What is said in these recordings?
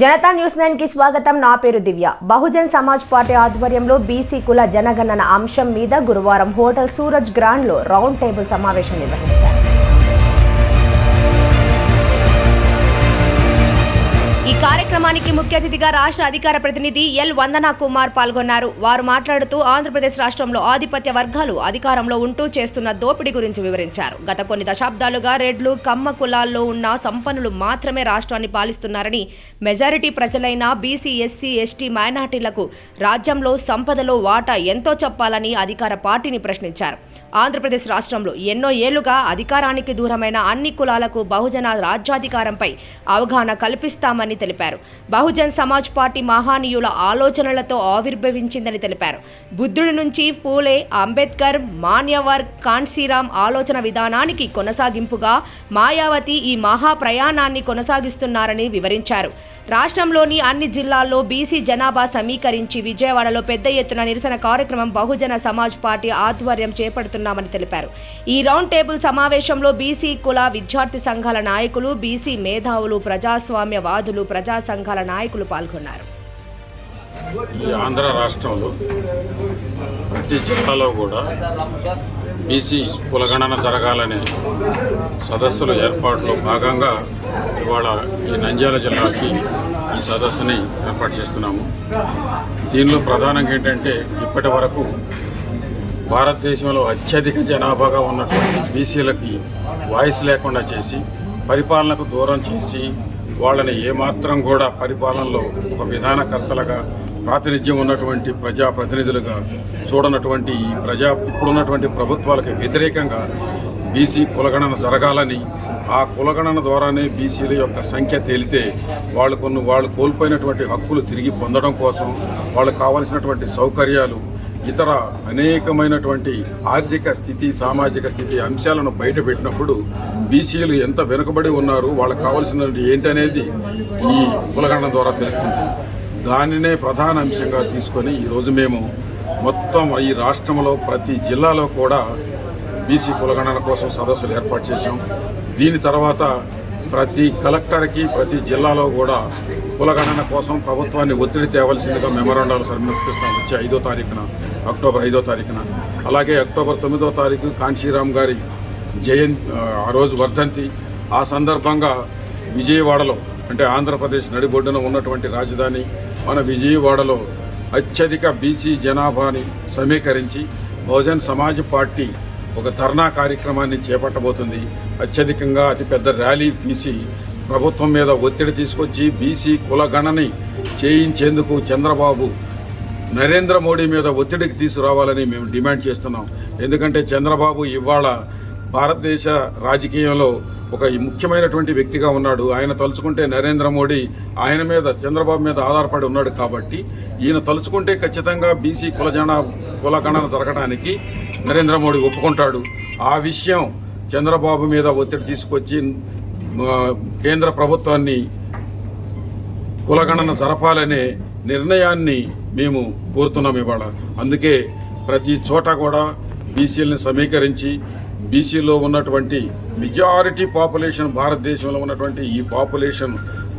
Janata news నైన్కి స్వాగతం. నా పేరు దివ్య. బహుజన్ సమాజ్ పార్టీ ఆధ్వర్యంలో బీసీ కుల జనగణన అంశం మీద గురువారం హోటల్ సూరజ్ గ్రాండ్లో రౌండ్ టేబుల్ సమావేశం నిర్వహించారు. ఈ కార్యక్రమానికి ముఖ్య అతిథిగా రాష్ట్ర అధికార ప్రతినిధి ఎల్ వందనా కుమార్ పాల్గొన్నారు. వారు మాట్లాడుతూ ఆంధ్రప్రదేశ్ రాష్ట్రంలో ఆధిపత్య వర్గాలు అధికారంలో ఉంటూ చేస్తున్న దోపిడీ గురించి వివరించారు. గత కొన్ని దశాబ్దాలుగా రెడ్లు కమ్మ కులాల్లో ఉన్న సంపన్నులు మాత్రమే రాష్ట్రాన్ని పాలిస్తున్నారని మెజారిటీ ప్రజలైన బీసీ ఎస్సీ ఎస్టీ మైనార్టీలకు రాజ్యంలో సంపదలో వాటా ఎంతో చెప్పాలని అధికార పార్టీని ప్రశ్నించారు. ఆంధ్రప్రదేశ్ రాష్ట్రంలో ఎన్నో ఏళ్ళుగా అధికారానికి దూరమైన అన్ని కులాలకు బహుజన రాజ్యాధికారంపై అవగాహన కల్పిస్తామని తెలిపారు. బహుజన్ సమాజ్ పార్టీ మహానీయుల ఆలోచనలతో ఆవిర్భవించిందని తెలిపారు. బుద్ధుడి నుంచి పూలే అంబేద్కర్ మాన్యవర్ కాన్సీరామ్ ఆలోచన విధానానికి కొనసాగింపుగా మాయావతి ఈ మహా ప్రయాణాన్ని కొనసాగిస్తున్నారని వివరించారు. రాష్ట్రంలోని అన్ని జిల్లాల్లో బీసీ జనాభా సమీకరించి విజయవాడలో పెద్ద ఎత్తున నిరసన కార్యక్రమం బహుజన సమాజ్ పార్టీ ఆధ్వర్యం చేపడుతున్నామని తెలిపారు. ఈ రౌండ్ టేబుల్ సమావేశంలో బీసీ కుల విద్యార్థి సంఘాల నాయకులు బీసీ మేధావులు ప్రజాస్వామ్యవాదులు ప్రజా సంఘాల నాయకులు పాల్గొన్నారు. ఆంధ్ర రాష్ట్రంలో ప్రతి జిల్లాలో కూడా బీసీ కులగణన జరగాలనే సదస్సుల ఏర్పాటులో భాగంగా ఇవాళ ఈ నంద్యాల జిల్లాకి ఈ సదస్సుని ఏర్పాటు చేస్తున్నాము. దీనిలో ప్రధానంగా ఏంటంటే ఇప్పటి వరకు భారతదేశంలో అత్యధిక జనాభాగా ఉన్నటువంటి బీసీలకి వాయిస్ లేకుండా చేసి పరిపాలనకు దూరం చేసి వాళ్ళని ఏమాత్రం కూడా పరిపాలనలో ఒక విధానకర్తలుగా ప్రాతినిధ్యం ఉన్నటువంటి ప్రజా ప్రతినిధులుగా చూడనటువంటి ఈ ప్రజా ఇప్పుడున్నటువంటి ప్రభుత్వాలకు వ్యతిరేకంగా బీసీ కులగణన జరగాలని ఆ కులగణన ద్వారానే బీసీల యొక్క సంఖ్య తేలితే వాళ్ళు కొన్ని వాళ్ళు కోల్పోయినటువంటి హక్కులు తిరిగి పొందడం కోసం వాళ్ళకు కావలసినటువంటి సౌకర్యాలు ఇతర అనేకమైనటువంటి ఆర్థిక స్థితి సామాజిక స్థితి అంశాలను బయటపెట్టినప్పుడు బీసీలు ఎంత వెనుకబడి ఉన్నారు వాళ్ళకి కావాల్సినటువంటి ఏంటనేది ఈ కులగణన ద్వారా తెలుస్తుంది. దానినే ప్రధాన అంశంగా తీసుకొని ఈరోజు మేము మొత్తం ఈ రాష్ట్రంలో ప్రతి జిల్లాలో కూడా బీసీ కులగణన కోసం సదస్సులు ఏర్పాటు చేశాం. దీని తర్వాత ప్రతి కలెక్టర్కి ప్రతి జిల్లాలో కూడా కులగణన కోసం ప్రభుత్వాన్ని ఒత్తిడి తేవలసిందిగా మెమరాండాలు సమర్పిస్తాం. వచ్చే ఐదో తారీఖున అక్టోబర్ ఐదో తారీఖున. అలాగే అక్టోబర్ తొమ్మిదో తారీఖు కాంశీరామ్ గారి జయంతి ఆ రోజు వర్ధంతి. ఆ సందర్భంగా విజయవాడలో అంటే ఆంధ్రప్రదేశ్ నడిబొడ్డున ఉన్నటువంటి రాజధాని మన విజయవాడలో అత్యధిక బీసీ జనాభాని సమీకరించి బహుజన్ సమాజ్ పార్టీ ఒక ధర్నా కార్యక్రమాన్ని చేపట్టబోతుంది. అత్యధికంగా అతిపెద్ద ర్యాలీ తీసి ప్రభుత్వం మీద ఒత్తిడి తీసుకొచ్చి బీసీ కులగణని చేయించేందుకు చంద్రబాబు నరేంద్ర మోడీ మీద ఒత్తిడికి తీసుకురావాలని మేము డిమాండ్ చేస్తున్నాం. ఎందుకంటే చంద్రబాబు ఇవాళ భారతదేశ రాజకీయంలో ఒక ముఖ్యమైనటువంటి వ్యక్తిగా ఉన్నాడు. ఆయన తలుచుకుంటే నరేంద్ర మోడీ ఆయన మీద చంద్రబాబు మీద ఆధారపడి ఉన్నాడు కాబట్టి ఈయన తలుచుకుంటే ఖచ్చితంగా బీసీ కులజన కులగణన జరగడానికి నరేంద్ర మోడీ ఒప్పుకుంటాడు. ఆ విషయం చంద్రబాబు మీద ఒత్తిడి తీసుకొచ్చి కేంద్ర ప్రభుత్వాన్ని కులగణన జరపాలనే నిర్ణయాన్ని మేము కోరుతున్నాం ఇవాళ. అందుకే ప్రతి చోట కూడా బీసీలను సమీకరించి బీసీలో ఉన్నటువంటి మెజారిటీ పాపులేషన్ భారతదేశంలో ఉన్నటువంటి ఈ పాపులేషన్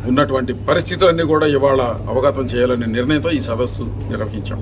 ఉన్నటువంటి పరిస్థితులన్నీ కూడా ఇవాళ అవగతం చేయాలనే నిర్ణయంతో ఈ సదస్సు నిర్వహించాం.